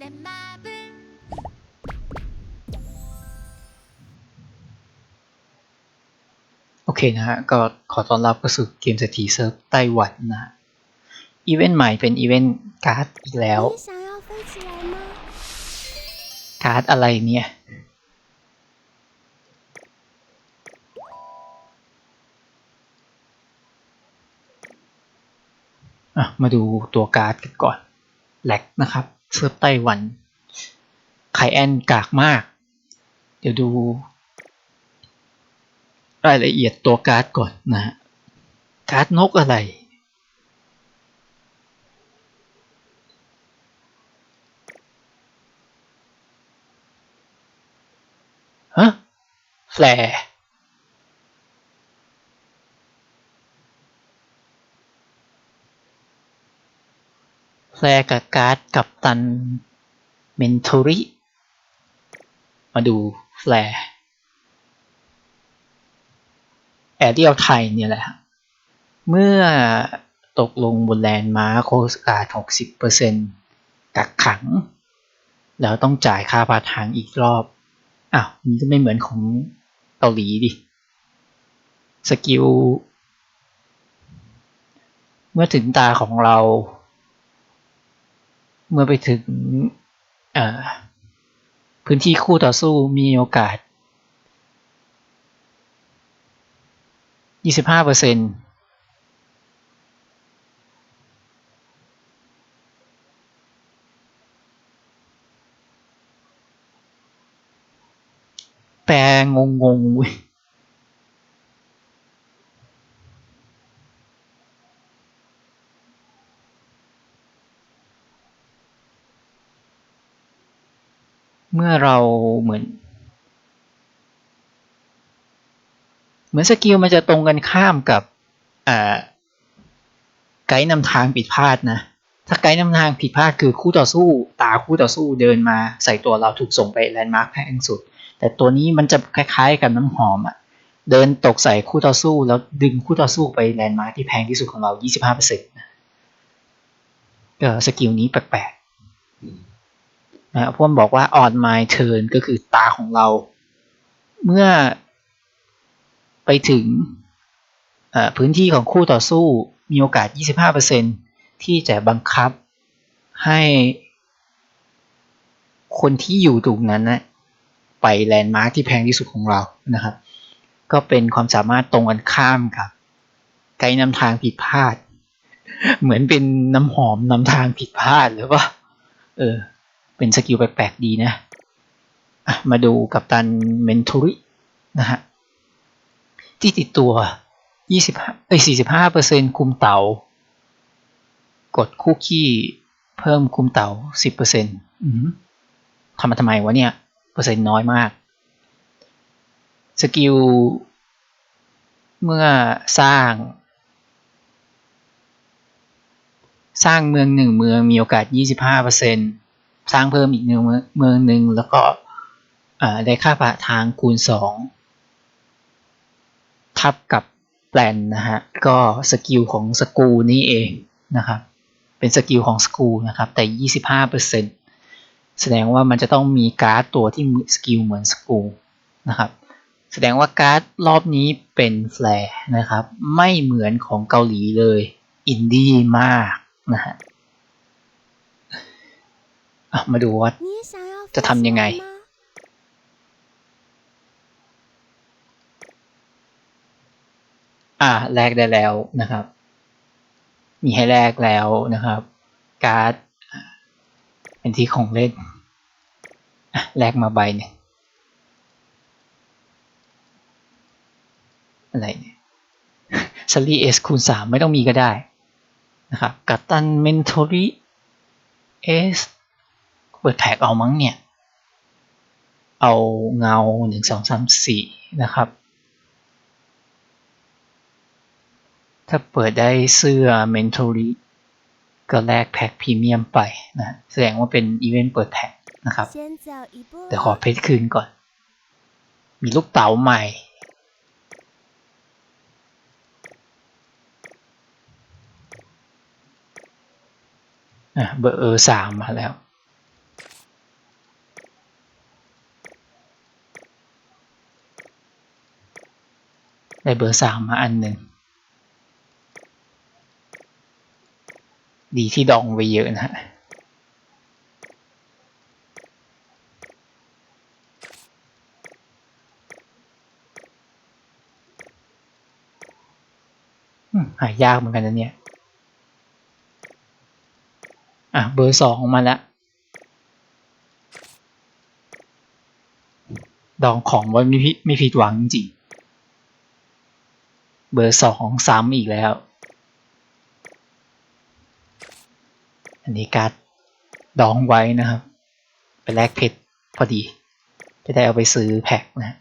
내 맘을 โอเคนะฮะ ก็ขอต้อนรับเข้าสู่เกมเศรษฐีเซิร์ฟไต้หวันนะฮะอีเวนต์ใหม่เป็นอีเวนต์การ์ดอีกแล้ว 你想要飞起来吗？ การ์ดอะไรเนี่ย อ่ะ มาดูตัวการ์ดกันก่อนแหลกนะครับ เซิร์ฟไต้หวันไคแอนกากมาก เดี๋ยวดู รายละเอียดตัวการ์ดก่อนนะฮะการ์ดนกอะไร ฮะ แฟร์ แฟร์กับการ์ดกับตันเมนทอริมาดูแฟร์แอเรียลไทยเนี่ยแหละ เมื่อตกลงบนแลนด์มาร์คโคสการ์ด60%กักขัง แล้วต้องจ่ายค่าพาทางอีกรอบ อ้าวมันจะไม่เหมือนของเกาหลีดิ สกิล เมื่อถึงตาของเรา เมื่อไปถึงพื้นที่คู่ต่อสู้มีโอกาส 25เปอร์เซ็นต์แปลงงงๆเว้ย เมื่อเราเหมือน เหมือนสกิลมันจะตรงกันข้ามกับไกด์นำทางผิดพลาดนะ ถ้าไกด์นำทางผิดพลาดคือคู่ต่อสู้ ตาคู่ต่อสู้เดินมา ใส่ตัวเราถูกส่งไปแลนด์มาร์คแพงสุด แต่ตัวนี้มันจะคล้ายๆกับน้ำหอมอะเดินตกใส่คู่ต่อสู้ แล้วดึงคู่ต่อสู้ไปแลนด์มาร์คที่แพงที่สุดของเรา 25%นะก็สกิลนี้แปลกๆ นะพวกมันบอกว่า on my turn ก็คือตาของเรา เมื่อไปถึงพื้นที่ของคู่ต่อสู้มีโอกาส 25%ที่จะบังคับให้คนที่อยู่ตรงนั้นนะไปแลนด์มาร์คที่แพงที่สุดของเรานะครับ ก็เป็นความสามารถตรงกันข้ามกับไกด์นำทางผิดพลาด เหมือนเป็นน้ำหอมนำทางผิดพลาดหรือว่า เออ เป็นสกิลแปลกๆดีนะมาดูกับตันเมนทูรินะฮะที่ติดตัว 25เอ้ย45เปอร์เซ็นคุมเตา๋ากดคุกกี้เพิ่มคุมเต๋า10เปอร์เซ็นต์ทำมาทำไมวะเนี่ย เปอร์เซ็นต์น้อยมาก สกิล เมื่อสร้าง สร้างเมืองหนึ่งเมืองมีโอกาส 25เปอร์เซ็น สร้างเพิ่มอีกเมืองเมืองหนึ่งแล้วก็ได้ค่าผ่าทางคูณ 2 ทับกับแปลนนะฮะ ก็สกิลของสกูนี่เองนะครับ เป็นสกิลของสกูนะครับ แต่ 25%แสดงว่ามันจะต้องมีการ์ดตัวที่สกิลเหมือนสกูนะครับ แสดงว่าการ์ดรอบนี้เป็นแฟร์นะครับ ไม่เหมือนของเกาหลีเลย อินดี้มากนะฮะ มาดูวัดจะทำยังไง อ่าแลกได้แล้วนะครับ มีให้แลกแล้วนะครับ การ์ดเป็นที่ของเล่นแลกมาใบเนี่ยอะไรเนี่ยซารีเอสคูณสามไม่ต้องมีก็ได้นะครับกัตตันเมนทอรีเอส เปิดแพ็กเอามั้งเนี่ย เอาเงาหนึ่งสองสามสี่นะครับ ถ้าเปิดได้เสื้อเมน t o รีก็แลกแพ็กพรีเมียมไปนะ แสดงว่าเป็นอีเวนต์เปิดแพ็กนะครับ แต่ขอเพชรคืนก่อน มีลูกเต๋าใหม่เบอร์สามมาแล้ว ได้เบอร์สามมาอันหนึ่ง ดีที่ดองไว้เยอะนะฮะหายากเหมือนกันนะเนี่ย อะ เบอร์สองมาแล้ว ดองของไว้ไม่ผิดไม่ผิดหวังจริง เบอร์สองซ้ำอีกแล้ว อันนี้การ์ดดองไว้นะครับ ไปแลกเพชรพอดี จะได้เอาไปซื้อแพ็คนะฮะ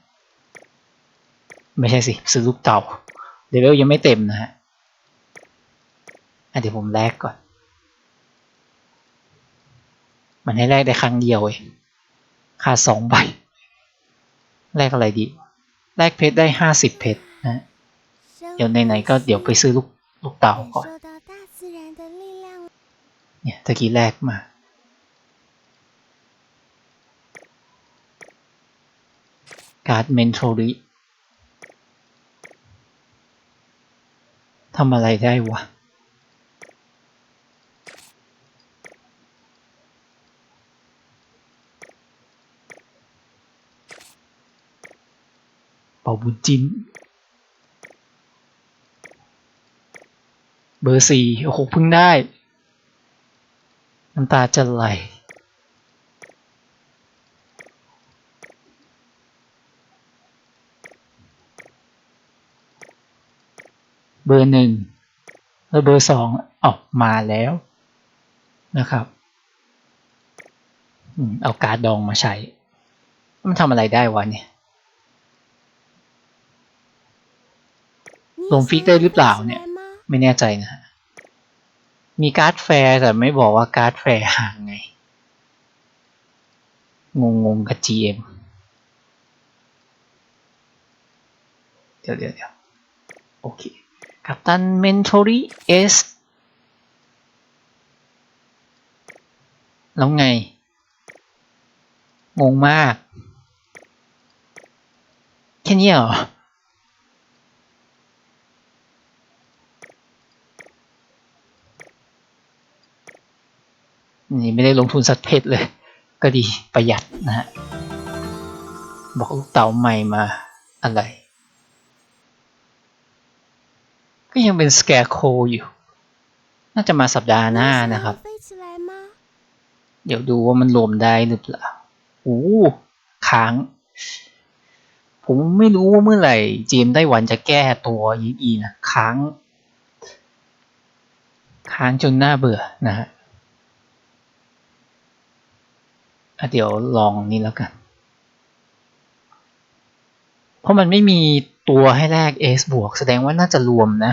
ไม่ใช่สิ ซื้อลูกเต่าเลเวลยังไม่เต็มนะฮะอะเดี๋ยวผมแลกก่อน มันให้แลกได้ครั้งเดียวเองค่าสองใบ แลกอะไรดี แลกเพชรได้ห้าสิบเพชร เดี๋ยวไหนๆก็เดี๋ยวไปซื้อลูกลูกเต่าก่อน เนี่ยตะกี้แรกมา การ์ดเมนโทริทำอะไรได้วะเป่าบุญจิ้น เบอร์สี่โอ้โหเพิ่งได้ น้ำตาจะไหลเบอร์หนึ่งแล้วเบอร์สองออกมาแล้วนะครับอืมเอาการ์ดดองมาใช้ มันทำอะไรได้วะเนี่ยลงฟิกได้หรือเปล่าเนี่ย ไม่แน่ใจนะฮะมีการ์ดแฟร์แต่ไม่บอกว่าการ์ดแฟร์ห่างไง งงงๆกับ GM เดี๋ยวเดี๋ยวเดี๋ยวโอเค กัปตันเมนทอรี่เอสแล้วไง งงมาก แค่นี้เหรอ นี่ไม่ได้ลงทุนสักเพชรเลย ก็ดีประหยัดนะฮะบอกลูกเต่าใหม่มาอะไร ก็ยังเป็นสแกโคอยู่ น่าจะมาสัปดาห์หน้านะครับ เดี๋ยวดูว่ามันรวมได้หรือเปล่าโอ้ค้าง ผมไม่รู้ว่าเมื่อไหร่จีมได้วันจะแก้ตัวอีอีนะค้าง ค้างจนหน้าเบื่อนะฮะ เดี๋ยวลองนี่แล้วกัน เพราะมันไม่มีตัวให้แลก S บวก แสดงว่าน่าจะรวมนะ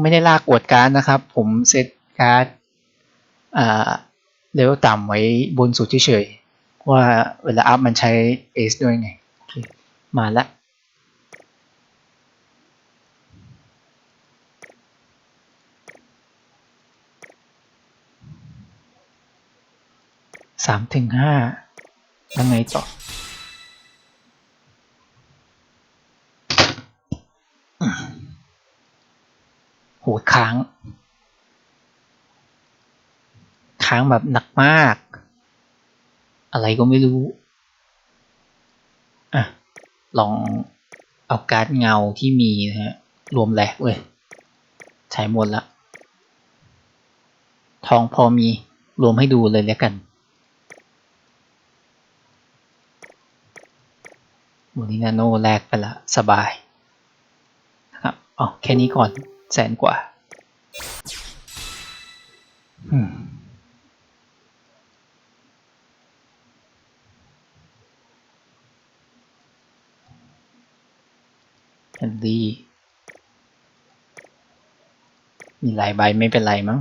ไม่ได้ลากอวดการ์ดนะครับ ผมเซตการ์ดเลเวลต่ำไว้บนสุดเฉยๆว่าเวลาอัพมันใช้ S ด้วยไง มาละ สามถึงห้าแล้วไงต่ออืมโหค้าง ค้างแบบหนักมาก อะไรก็ไม่รู้ อะ ลองเอาการ์ดเงาที่มีนะฮะ รวมแหลกเลยใช้หมดละ ทองพอมีรวมให้ดูเลยแล้วกัน มนินาโนแลกไปละสบายนะครับอ๋อแค่นี้ก่อนแสนกว่าอืมแอนดี้มีหลายใบไม่เป็นไรมั้ง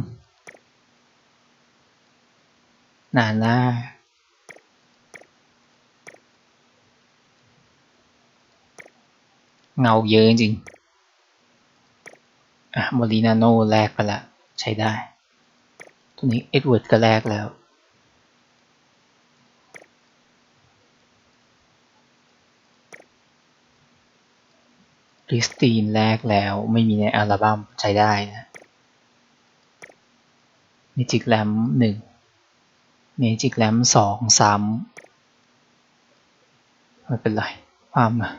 นานหน้า เงาเยอะจริง อะโมลินาโนแลกไปละ ใช้ได้ ตัวนี้เอ็ดเวิร์ดก็แลกแล้ว ริสตีนแลกแล้วไม่มีในอัลบั้มใช้ได้นะเมจิกแลมหนึ่งเมจิกแลมสองสามไม่เป็นไรความมา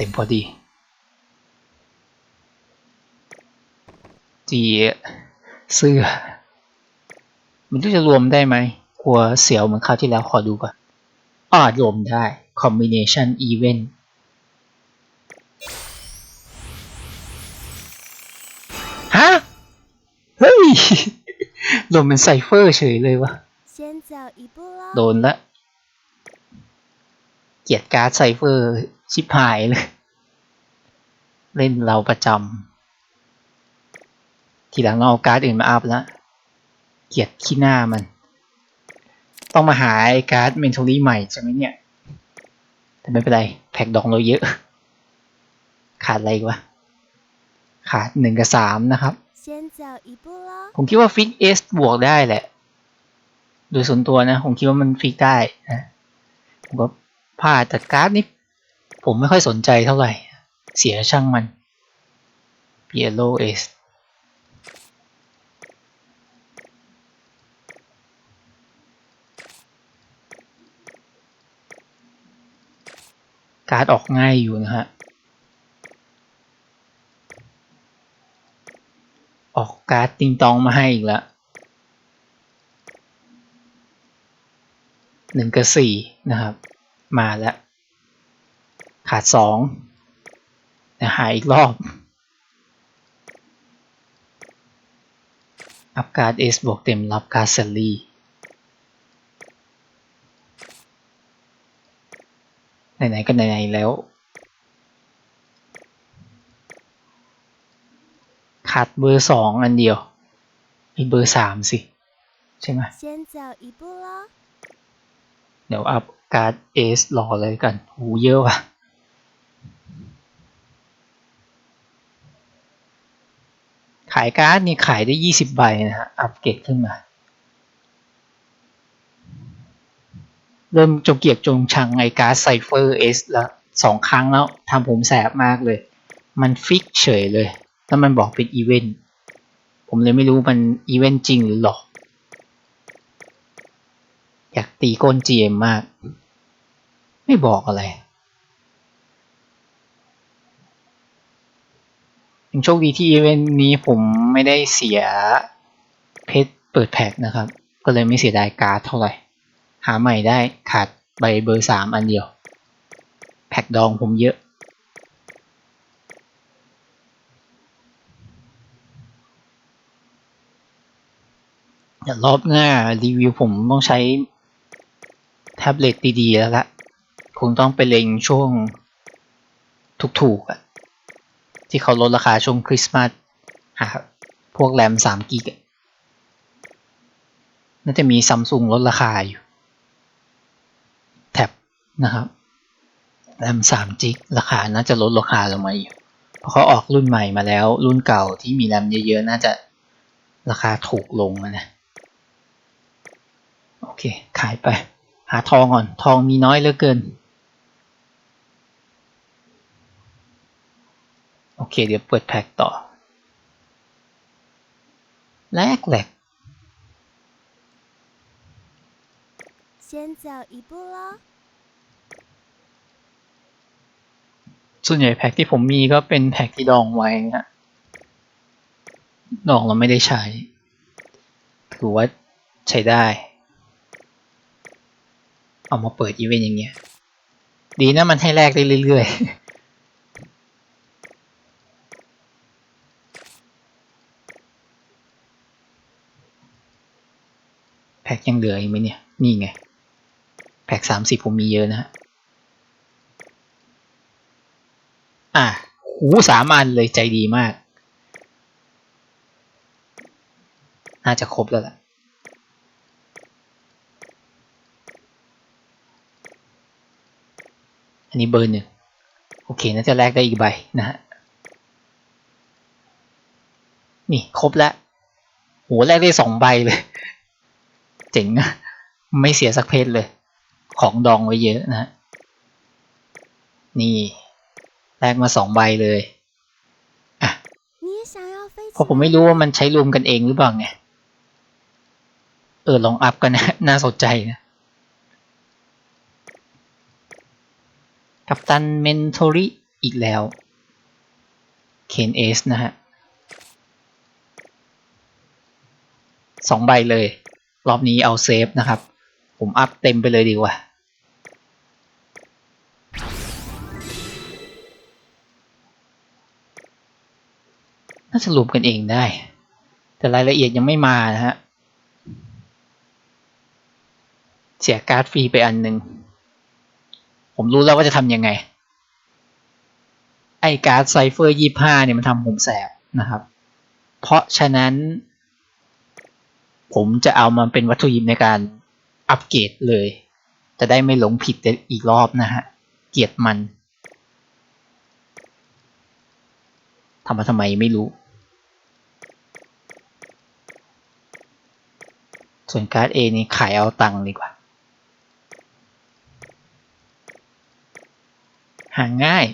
เต็มพอดี จีเสื้อ มันจะรวมได้ไหมกลัวเสียวเหมือนคราวที่แล้วขอดูก่อนอ่ารวมได้ combination event ฮะ เฮ้ยรวมเป็นไซเฟอร์เฉยเลยวะโดนละ เกียดการ์ดไซเฟอร์ ชิบหายเลย เล่นเราประจำ ทีหลังเอาการ์ดอื่นมาอัพแล้วเกียดขี้หน้ามัน ต้องมาหาไการ์ดเมนทอรี่ใหม่ใช่ไหมเนี่ย แต่ไม่เป็นไร แพ็กดองเราเยอะ ขาดอะไรวะ ขาดหนึ่งกับสามนะครับ ผมคิดว่าฟิกเอสบวกได้แหละ โดยส่วนตัวนะ ผมคิดว่ามันฟิกได้นะ ผมก็พลาดแต่การ์ดนี้ ผมไม่ค่อยสนใจเท่าไหร่ เสียช่างมัน Yellow S การ์ดออกง่ายอยู่นะฮะ ออกการ์ดติงตองมาให้อีกล้วหนึ่งกับสี่นะครับ มาแล้ว ขาดสองหายอีกรอบ อัพการ์ดเอสบวกเต็มรับการ์ดเซลลี่ไหนๆก็ไหนๆแล้ว ขาดเบอร์สองอันเดียว อีกเบอร์สามสิ ใช่ไหมเดี๋ยวอัพการ์ดเอสรอเลยกัน หูเยอะว่ะ ขายการ์ดนี่ขายได้ยี่สิบใบนะฮะ อัปเกรดขึ้นมา เริ่มจงเกียกจงชังไอการ์ดไซเฟอร์เอสล้วสองครั้งแล้วทำผมแสบมากเลย มันฟิกเฉยเลย แล้วมันบอกเป็นอีเวนต์ ผมเลยไม่รู้มันอีเวนต์จริงหรือหลอก อยากตีก้น GM มาก ไม่บอกอะไร ยังโชคดีที่อีเวนต์นี้ผมไม่ได้เสียเพชรเปิดแพ็กนะครับ ก็เลยไม่เสียดายการ์ดเท่าไหร่ หาใหม่ได้ขาดใบเบอร์สามอันเดียว แพ็กดองผมเยอะ เดี๋ยวรอบหน้ารีวิวผมต้องใช้แท็บเล็ตดีๆแล้วละคงต้องไปเล็งช่วงถูกๆอะ ที่เขาลดราคาช่วงคริสต์มาสหาพวกแรมสามกิกน่าจะมีซัมซุงลดราคาอยู่แท็บนะครับแรมสามจิกราคาน่าจะลดราคาลงมาอยู่เพราะเขาออกรุ่นใหม่มาแล้ว รุ่นเก่าที่มีแรมเยอะๆ น่าจะราคาถูกลงนะโอเค ขายไป หาทองก่อน ทองมีน้อยเหลือเกิน โอเค เดี๋ยวเปิดแพ็กต่อแรกแหลกส่วนใหญ่แพ็กที่ผมมีก็เป็นแพ็กที่ดองไว้นะดองเราไม่ได้ใช้ ถือว่าใช้ได้ เอามาเปิดอีเวนต์อย่างเงี้ย ดีนะมันให้แลกได้เรื่อยๆ แพ็กยังเหลืออีกไหมเนี่ย นี่ไง แพ็กสามสิบผมมีเยอะนะฮะ อะ หูสามอันเลยใจดีมาก น่าจะครบแล้วล่ะ อันนี้เบอร์หนึ่งโอเค น่าจะแลกได้อีกใบนะฮะ นี่ ครบแล้วโหแลกได้สองใบเลย จ๋งไม่เสียสักเพชรเลย ของดองไว้เยอะนะนี่แลกมาสองใบเลยอะเพราะผมไม่รู้ว่ามันใช้รวมกันเองหรือเปล่าไงเออลองอัพกันนะน่าสนใจนะกัปตันเมนทอริอีกแล้วเคนเอสนะฮะสองใบเลย รอบนี้เอาเซฟนะครับ ผมอัพเต็มไปเลยดีกว่า น่าจะรวมกันเองได้ แต่รายละเอียดยังไม่มานะฮะเสียการ์ดฟรีไปอันหนึ่ง ผมรู้แล้วว่าจะทำยังไง ไอการ์ดไซเฟอร์ยี่ห้าเนี่ยมันทำผมแสบนะครับ เพราะฉะนั้น ผมจะเอามันเป็นวัตถุดิบในการอัปเกรดเลย จะได้ไม่หลงผิดอีกรอบนะฮะ เกียดมันทำมาทำไมไม่รู้ ส่วนการ์ด A นี่ขายเอาตังค์ดีกว่า หาง่าย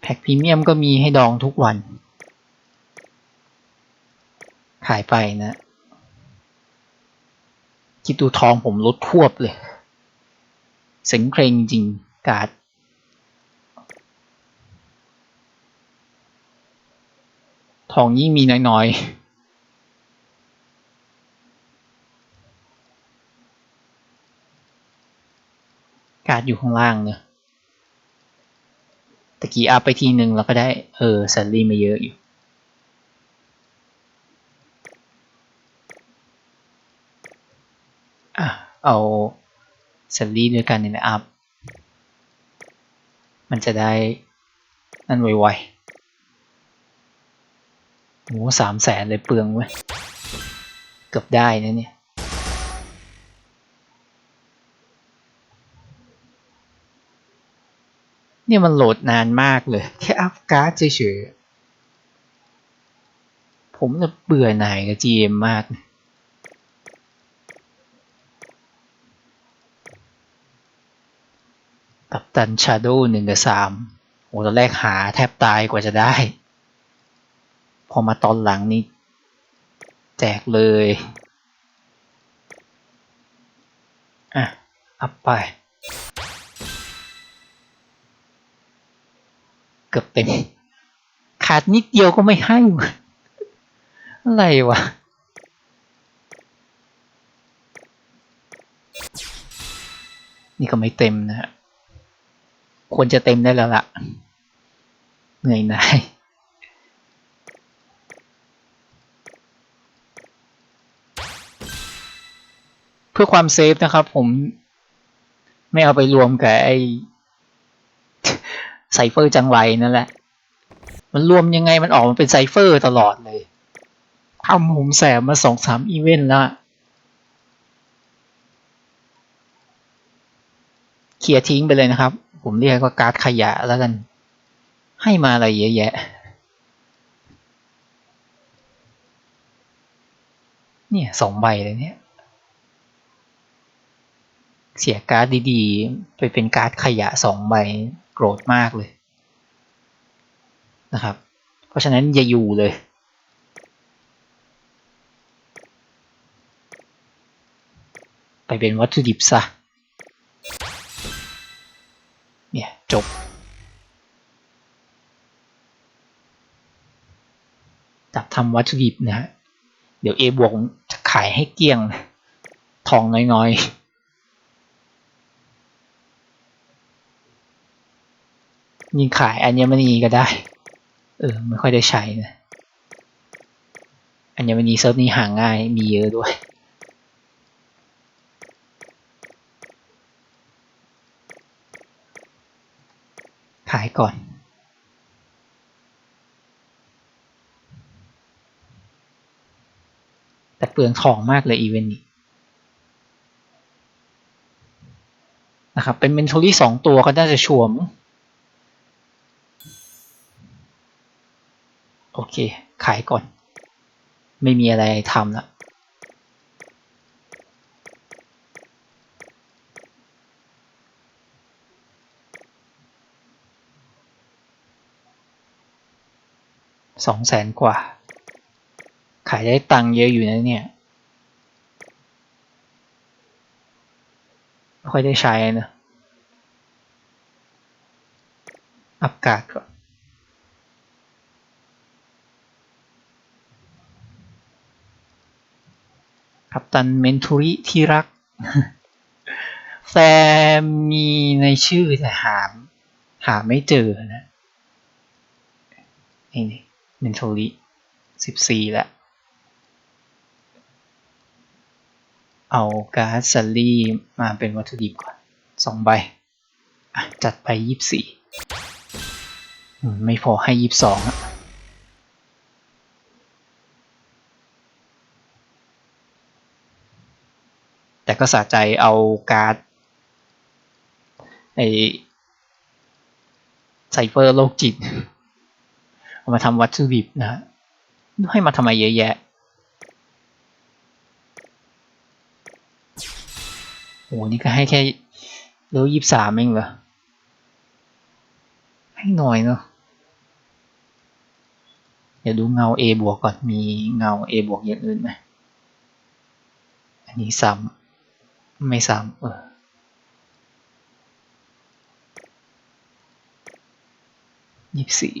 แพ็คพรีเมียมก็มีให้ดองทุกวัน ขายไปนะคิดดูทองผมลดควบเลยเสียงเครงจริงการ์ดทองยิ่งมีน้อยๆ การ์ดอยู่ข้างล่างเนอะตะกี้อัพไปทีหนึ่งเราก็ได้ เออแซลลี่มาเยอะอยู่ อะ เอาแซลลี่ด้วยกันนี่แหละอัพ มันจะได้นั่นไวๆโหสามแสนเลยเปลืองเว้ย เกือบได้นะเนี่ยเนี่ยมันโหลดนานมากเลย แค่อัพการ์ดเฉยๆ ผมจะเบื่อหน่ายกับ GM มาก กับตันชาโดหนึ่งกับสามโหตอนแรกหาแทบตายกว่าจะได้ พอมาตอนหลังนี่แจกเลย อะ อัพไป เกือบเต็มขาดนิดเดียวก็ไม่ให้อะไรวะนี่ก็ไม่เต็มนะฮะ ควรจะเต็มได้แล้วล่ะ เหนื่อยหน่ายเพื่อความเซฟนะครับผมไม่เอาไปรวมกับไอ้ไซเฟอร์จังไรนั่นแหละ มันรวมยังไงมันออกมาเป็นไซเฟอร์ตลอดเลยทำผมแสบมาสองสามอีเวนต์แล้ว เคลียร์ทิ้งไปเลยนะครับ ผมเรียกว่าการ์ดขยะแล้วกัน ให้มาอะไรเยอะแยะ เนี่ยสองใบเลยเนี่ย เสียการ์ดดีๆ ไปเป็นการ์ดขยะสองใบโกรธมากเลยนะครับ เพราะฉะนั้นอย่าอยู่เลยไปเป็นวัตถุดิบซะ จบ จับทำวัตถุดิบนะฮะ เดี๋ยวเอบวกจะขายให้เกลี้ยง ทองน้อยๆยิงขายอัญมณีก็ได้ เออ ไม่ค่อยได้ใช้นะอัญมณีเซิร์ฟนี้หาง่ายมีเยอะด้วย ขายก่อน แต่เปลืองทองมากเลยอีเวนต์นี้นะครับ เป็นเมนทอรี่สองตัวก็น่าจะชัวมโอเค ขายก่อน ไม่มีอะไรทำละ สองแสนกว่า ขายได้ตังค์เยอะอยู่นะเนี่ยไม่ค่อยได้ใช้นะ อัปกาศก่อนกัปตันเมนทูริที่รัก แฟมมีในชื่อแต่หาหาไม่เจอนะนี่ เมนทูริสิบสี่แล้วเอาการ์ดซัลลี่มาเป็นวัตถุดิบก่อนสองใบจัดไปยี่สี่ไม่พอให้ยี่สองอะแต่ก็สะใจเอาการ์ดไอไซเฟอร์โลกจิต มาทำวัตถุดิบนะฮะให้มาทำไมเยอะแยะโหนี่ก็ให้แค่เลเวลยี่สามเองเหรอ ให้หน่อยเนาะเดี๋ยวดูเงา A บวกก่อน มีเงา A บวกอย่างอื่นไหมอันนี้ซ้ำไม่ซ้ำเออยี่สี่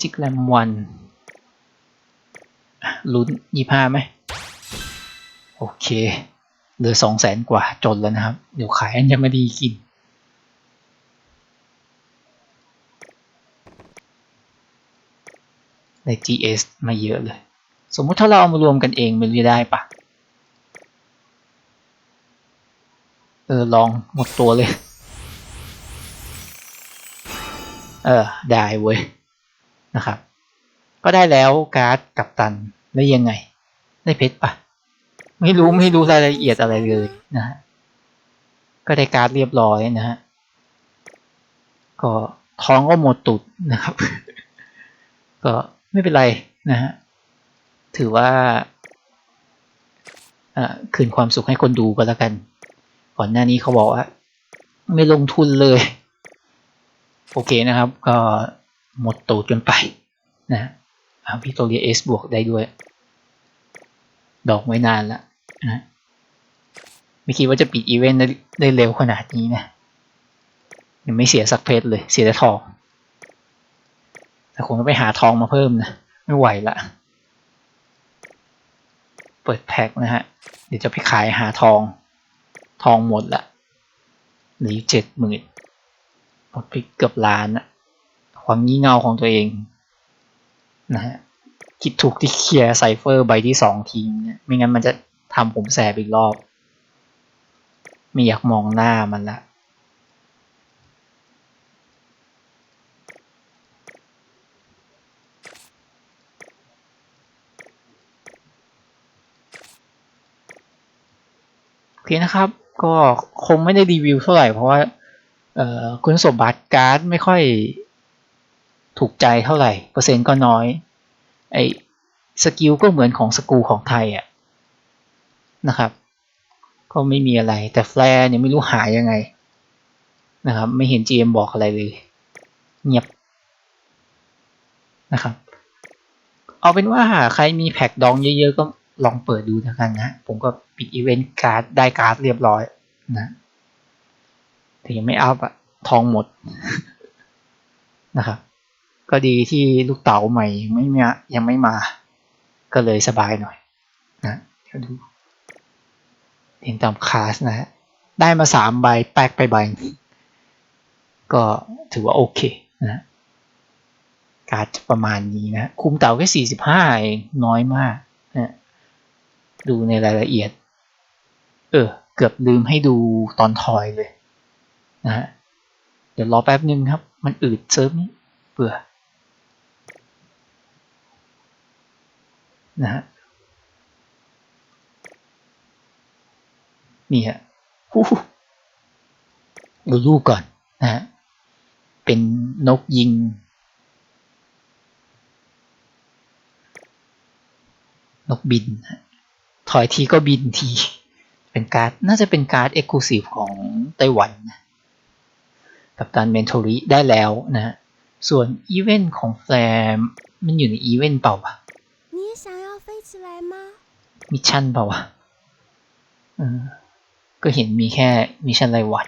จิกแรมวันลุ้นยี่ห้าไหมโอเค เหลือสองแสนกว่าจนแล้วนะครับ เดี๋ยวขายอันจะไม่ดีกิน ใน GS มาเยอะเลย สมมุติถ้าเราเอามารวมกันเองมันจะได้ปะเออ ลองหมดตัวเลย เออ ได้เว้ย นะครับ ก็ได้แล้วการ์ดกับตันได้ยังไง ได้เพชรปะไม่รู้ไม่รู้รายละเอียดอะไรเลยนะฮะก็ได้การ์ดเรียบร้อยนะฮะก็ท้องก็หมดตุดนะครับ ก็ไม่เป็นไรนะฮะถือว่าคืนความสุขให้คนดูก็แล้วกัน ก่อนหน้านี้เขาบอกว่า ไม่ลงทุนเลย โอเคนะครับ ก็ หมดตูดกันไปนะวิกตอเรียเอสบวกได้ด้วย ดอกไว้นานล้วนะไม่คิดว่าจะปิดอีเวนต์ได้เร็วขนาดนี้นะยังไม่เสียสักเพชรเลย เสียแต่ทอง แต่คงต้องไปหาทองมาเพิ่มนะ ไม่ไหวละ เปิดแพ็คนะฮะ เดี๋ยวจะไปขายหาทอง ทองหมดละหลือเจ็ดหมื่นหมดไปเกือบล้านอะ ความงี่เง่าของตัวเองนะฮะคิดถูกที่เคลียร์ไซเฟอร์ใบที่สองทิ้งเนี่ยไม่งั้นมันจะทำผมแสบอีกรอบ ไม่อยากมองหน้ามันละโอเคนะครับ ก็คงไม่ได้รีวิวเท่าไหร่เพราะว่าคุณสมบัติการ์ดไม่ค่อย ถูกใจเท่าไหร่ เปอร์เซ็นต์ก็น้อยไอ้สกิลก็เหมือนของสกูของไทยอะนะครับ ก็ไม่มีอะไรแต่แฟร์เนี่ยไม่รู้หายยังไงนะครับ ไม่เห็น GM บอกอะไรเลย เงียบนะครับ เอาเป็นว่าใครมีแพ็กดองเยอะๆ ก็ลองเปิดดูแล้วกันนะ ผมก็ปิดอีเวนต์การ์ดได้การ์ดเรียบร้อยนะแต่ยังไม่อัพอะทองหมดนะครับ ก็ดีที่ลูกเต๋าใหม่ไม่มายังไม่มา ก็เลยสบายหน่อยนะเดี๋ยวดูเห็นตามคลาสนะฮะได้มาสามใบแปกไปใบก็ถือว่าโอเคนะการประมาณนี้นะคุมเต่าแค่สี่สิบห้าเอง น้อยมากนะดูในรายละเอียด เออ เกือบลืมให้ดูตอนทอยเลยนะฮะเดี๋ยวรอแป๊บนึงครับ มันอืดเซิร์ฟนี้เบื่อ นะฮะนี่ฮะดูรูปก่อนนะฮะเป็นนกยิง นกบิน ถอยทีก็บินที เป็นการ์ดน่าจะเป็นการ์ดเอกลูซีฟของไต้หวันกับการเมนทอรีได้แล้วนะ ส่วนอีเวนต์ของแฟมมันอยู่ในอีเวนต์เปล่าปะ มิชชั่นเปล่าวะก็เห็นมีแค่มิชชั่นรายวัด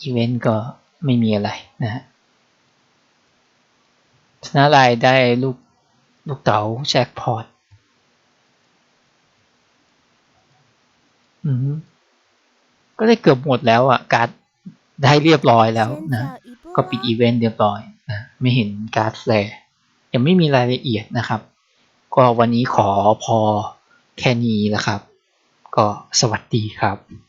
อีเวนต์ก็ไม่มีอะไรนะฮะชนะลายได้ลูกลูกเต๋าแจ็คพอตก็ได้เกือบหมดแล้วอะ การ์ดได้เรียบร้อยแล้วนะ ก็ปิดอีเวนต์เรียบร้อยนะ ไม่เห็นการ์ดแฟร์ยังไม่มีรายละเอียดนะครับ ก็วันนี้ขอพอแค่นี้นะครับ ก็สวัสดีครับ